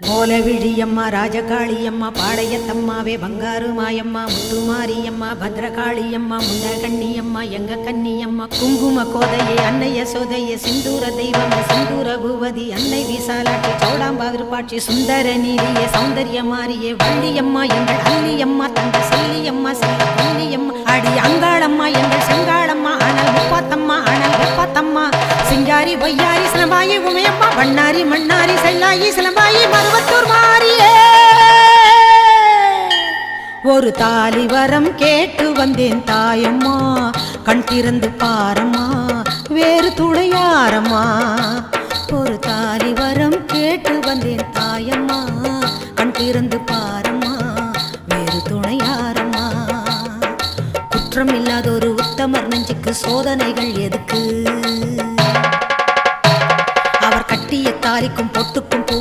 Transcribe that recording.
போல விழியம்மா ராஜகாளியம்மா பாளையத்தம்மாவே பங்காரு மாயம்மா முத்துமாரியம்மா பத்ரகாளியம்மா முன்ன கண்ணியம்மா எங்க கண்ணியம்மா குங்கும கோதையே அன்னைய சோதையே சிந்தூர தெய்வமே சிந்தூர பூவதி அன்னை விசாலாட்சி சோடாம்பா விருப்பாட்சி சுந்தர நீதியே சௌந்தர்ய மாரியே வள்ளியம்மா எங்கள் அல்லியம்மா தங்க செல்லியம்மா செல்ல அடி அங்காளம்மா எங்கள் செங்காளம்மா பஞ்சாரி பொய்யாரி சிலம்பாயி உமையம்மா பண்ணாரி மண்ணாரி செல்லாயி சிலம்பாயி மருவத்தூர் மாறியே. ஒரு தாலி வரம் கேட்டு வந்தேன் தாயம்மா கண் திறந்து பாரம்மா வேறு துணையாரம்மா. ஒரு தாலி வரம் கேட்டு வந்தேன் தாயம்மா கண் திறந்து பாரம்மா வேறு துணையாரம்மா. குற்றம் இல்லாத ஒரு உத்தமர் நெஞ்சுக்கு சோதனைகள் எதுக்கு? தாரிக்கும் பொட்டுக்கும் பூ